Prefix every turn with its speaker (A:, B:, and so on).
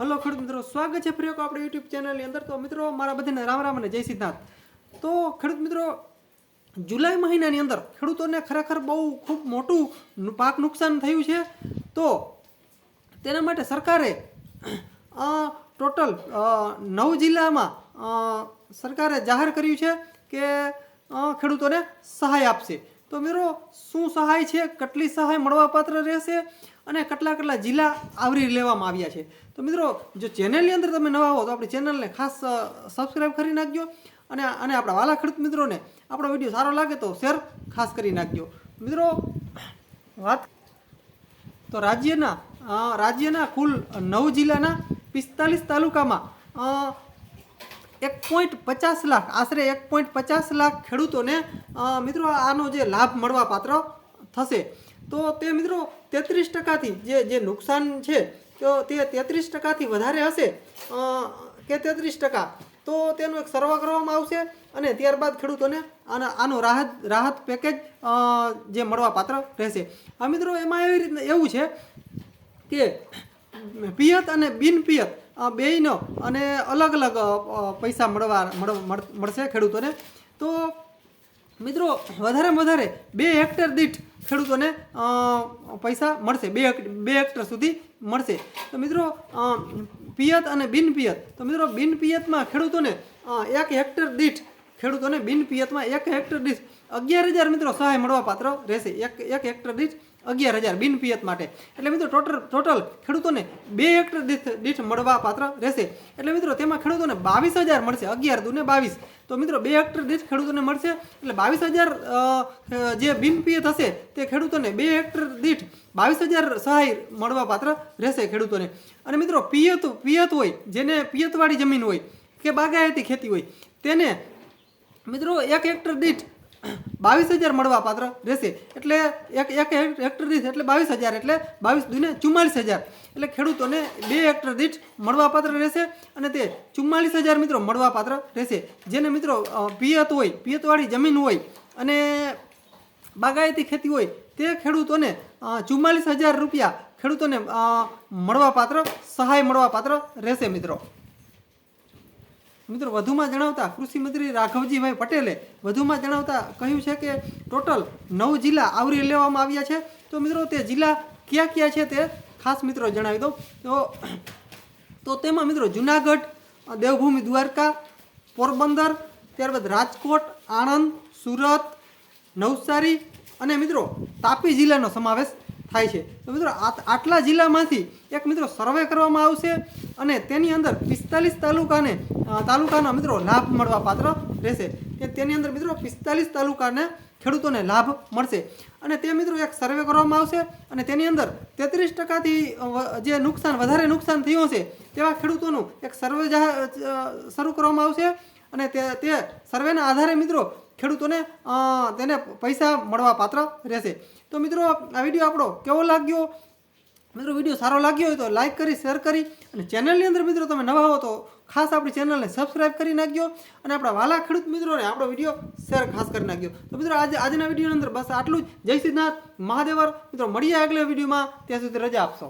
A: Hello ખેડૂત મિત્રો, સ્વાગત છે ફરી આપણે યુટ્યુબ ચેનલની અંદર. તો મિત્રો, મારા બધાને રામ રામ અને જય સિદ્ધાર્થ. તો ખેડૂત મિત્રો, જુલાઈ મહિનાની અંદર ખેડૂતોને ખરેખર બહુ ખૂબ મોટું પાક નુકસાન થયું છે. તો તેના માટે સરકારે ટોટલ નવ જિલ્લામાં સરકારે જાહેર કર્યું છે કે ખેડૂતોને સહાય આપશે. તો મિત્રો, શું સહાય છે? કેટલી સહાય મળવાપાત્ર રહેશે? અને કેટલા કેટલા જિલ્લા આવરી લેવામાં આવ્યા છે. તો મિત્રો, જો ચેનલની અંદર તમે નવા હો તો આપણી ચેનલને ખાસ સબસ્ક્રાઈબ કરી નાખજો અને અને આપણા વાલા ખેડૂત મિત્રોને આપણો વીડિયો સારો લાગે તો શેર ખાસ કરી નાખજો. મિત્રો, વાત તો રાજ્યના રાજ્યના કુલ નવ જિલ્લાના પિસ્તાલીસ તાલુકામાં એક પોઈન્ટ પચાસ લાખ, આશરે એક પોઈન્ટ પચાસ લાખ ખેડૂતોને મિત્રો, આનો જે લાભ મળવા પાત્ર થશે. તો તે મિત્રો તેત્રીસ ટકાથી જે જે નુકસાન છે, તો તે તેત્રીસ ટકાથી વધારે હશે. કે તેત્રીસ ટકા? તો તેનો એક સર્વે કરવામાં આવશે અને ત્યારબાદ ખેડૂતોને અને આનો રાહત રાહત પેકેજ જે મળવા પાત્ર રહેશે. આ મિત્રો એમાં એવી રીતના એવું છે કે પિયત અને બિન પિયત બેયનો અને અલગ અલગ પૈસા મળવા, મળ- મળ- મળશે ખેડૂતોને. તો મિત્રો વધારેમાં વધારે બે હેક્ટર દીઠ ખેડૂતોને પૈસા મળશે. બે બે હેક્ટર સુધી મળશે. તો મિત્રો પિયત અને બિન તો મિત્રો, બિન ખેડૂતોને એક હેક્ટર દીઠ ખેડૂતોને બિન એક હેક્ટર દીઠ અગિયાર હજાર મિત્રો સહાય મળવા પાત્ર રહેશે. એક એક હેક્ટર દીઠ અગિયાર હજાર બિનપિયત માટે. એટલે મિત્રો ટોટલ ટોટલ ખેડૂતોને બે હેક્ટર દીઠ દીઠ મળવા પાત્ર રહેશે. એટલે મિત્રો તેમાં ખેડૂતોને બાવીસ હજાર મળશે, અગિયાર દુને બાવીસ. તો મિત્રો બે હેક્ટર દીઠ ખેડૂતોને મળશે, એટલે બાવીસ હજાર જે બિનપિયત હશે તે ખેડૂતોને બે હેક્ટર દીઠ બાવીસ હજાર સહાય મળવા પાત્ર રહેશે ખેડૂતોને. અને મિત્રો પિયત પિયત હોય, જેને પિયતવાળી જમીન હોય, કે બાગાયતી ખેતી હોય, તેને મિત્રો એક હેક્ટર દીઠ બાવીસ હજાર મળવા પાત્ર રહેશે. એટલે એક એક હેક્ટર દીઠ એટલે બાવીસ હજાર, એટલે બાવીસ દુને ચુમ્માલીસ હજાર. એટલે ખેડૂતોને બે હેક્ટર દીઠ મળવા પાત્ર રહેશે અને તે ચુમ્માલીસ હજાર મિત્રો મળવા પાત્ર રહેશે. જેને મિત્રો પિયત હોય, પિયતવાળી જમીન હોય અને બાગાયતી ખેતી હોય, તે ખેડૂતોને ચુમ્માલીસ હજાર રૂપિયા ખેડૂતોને મળવાપાત્ર મળવા પાત્ર, સહાય મળવા પાત્ર રહેશે મિત્રો. મિત્રો વધુમાં જણાવતા કૃષિ મંત્રી રાઘવજીભાઈ પટેલે વધુમાં જણાવતા કહ્યું છે કે ટોટલ નવ જિલ્લા આવરી લેવામાં આવ્યા છે. તો મિત્રો તે જિલ્લા કયા કયા છે તે ખાસ મિત્રો જણાવી દઉં. તો તો તેમાં મિત્રો જુનાગઢ, દેવભૂમિ દ્વારકા, પોરબંદર, ત્યારબાદ રાજકોટ, આણંદ, સુરત, નવસારી અને મિત્રો તાપી જિલ્લાનો સમાવેશ થાય છે. તો મિત્રો આટ- આટલા જિલ્લામાંથી એક મિત્રો સર્વે કરવામાં આવશે અને તેની અંદર પિસ્તાલીસ તાલુકાને તાલુકાના મિત્રો લાભ મળવા પાત્ર રહેશે. કે તેની અંદર મિત્રો પિસ્તાલીસ તાલુકાને ખેડૂતોને લાભ મળશે. અને તે મિત્રો એક સર્વે કરવામાં આવશે અને તેની અંદર તેત્રીસ ટકાથી જે નુકસાન, વધારે નુકસાન થયું હશે તેવા ખેડૂતોનું એક સર્વે શરૂ કરવામાં આવશે. અને તે તે સર્વેના આધારે મિત્રો ખેડૂતોને તેને પૈસા મળવા પાત્ર રહેશે. તો મિત્રો, આ વીડિયો આપણો કેવો લાગ્યો? મિત્રો, વીડિયો સારો લાગ્યો હોય તો લાઈક કરી, શેર કરી અને ચેનલની અંદર મિત્રો તમે નવા હો તો ખાસ આપણી ચેનલને સબસ્ક્રાઇબ કરી નાખજો અને આપણા વાલા ખેડૂત મિત્રોને આપણો વીડિયો શેર ખાસ કરી નાખજો. તો મિત્રો, આજે, આજના વિડીયોની અંદર બસ આટલું જ. જય સિદ્ધનાથ મહાદેવર. મિત્રો, મળીએ આગલા વિડીયોમાં. ત્યાં સુધી રજા આપશો.